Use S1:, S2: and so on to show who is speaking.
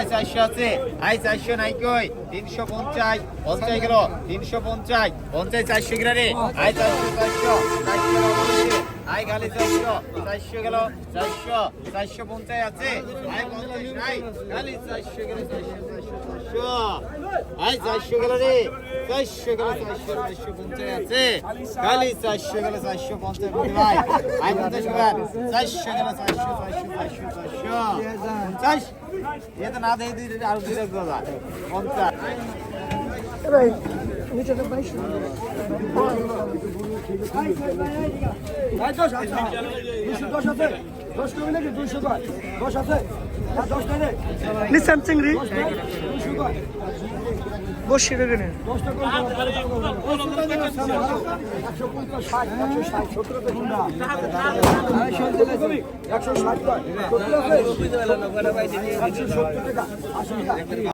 S1: পঞ্চাশ, চারশো আছে। আই চারশো নাই কই? তিনশো পঞ্চাশ পঞ্চাশ গেল। তিনশো পঞ্চাশ পঞ্চাশ, চারশো গেল রে। আই চারশো চারশো আই গালি চারশো চারশো গেল। চারশো চারশো পঞ্চাশ আছে। আই পঞ্চাশ নাই। গালি চারশো গেল, চারশো চারশো চারশো। আই চারশো গেল রে। চারশো গেল চারশো চারশো পঞ্চাশ আছে। গালি চারশো গেল চারশো পঞ্চাশ ভাই। আই পঞ্চাশ গেল চারশো গেল চারশো চারশো চারশো চারশো। পঞ্চাশ এ তো না দেয় দিদি আরও দুই রাখব পঞ্চাশ।
S2: রে।
S3: চিংড়ি। বসে গেলে
S2: দশটা একশো ষাট টাকা